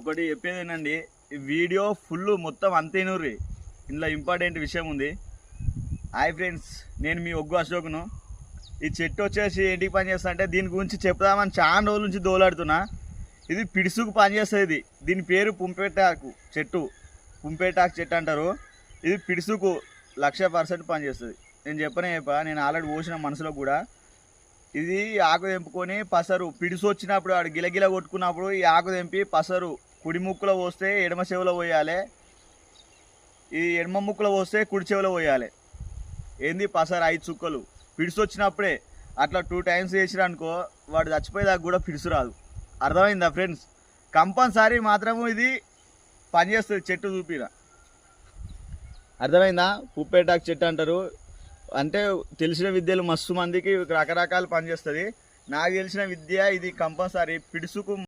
ఒకటి చెప్పేదేనండి ఈ video full మొత్తం అంతేనూరి. ఇందులో ఇంపార్టెంట్ విషయం ఉంది. హాయ్ ఫ్రెండ్స్ నేను మీ ఒగ్గు అశోక్ను. ఈ చెట్టు వచ్చేసి ఏంటికి పనిచేస్తా అంటే దీని గురించి చెప్దామని చాలా రోజుల నుంచి దోలాడుతున్నా. ఇది పిడుసుకు పనిచేస్తుంది ఇది దీని పేరు పుంపేటాకు చెట్టు. పుంపేటాకు చెట్టు అంటారు. ఇది పిడుసుకు లక్ష పర్సెంట్ పనిచేస్తుంది నేను చెప్పనే చెప్పా నేను ఆల్రెడీ పోసిన మనసులో కూడా. ఇది ఆకు తెంపుకొని పసరు పిడుసు వచ్చినప్పుడు ఆడు గిలగిల కొట్టుకున్నప్పుడు ఈ ఆకు తెంపి పసరు కుడి ముక్కులో పోస్తే ఎడమ చెవిలో పోయాలి. ఈ ఎడమ ముక్కులో పోస్తే కుడి చెవిలో పోయాలి. ఏంది పసారు ఐదు చుక్కలు? పిడుసు వచ్చినప్పుడే అట్లా టూ టైమ్స్ చేసిరనుకో వాడు చచ్చిపోయేదాకా కూడా పిడుసు రాదు. అర్థమైందా ఫ్రెండ్స్? కంపల్సరీ మాత్రము ఇది పనిచేస్తుంది చెట్టు చూపిన. అర్థమైందా? పుప్పేటాకు చెట్టు అంటారు. అంటే తెలిసిన విద్యలు మస్తు మందికి రకరకాలు పనిచేస్తుంది నాకు తెలిసిన విద్య ఇది కంపల్సరీ. పిడుసుకు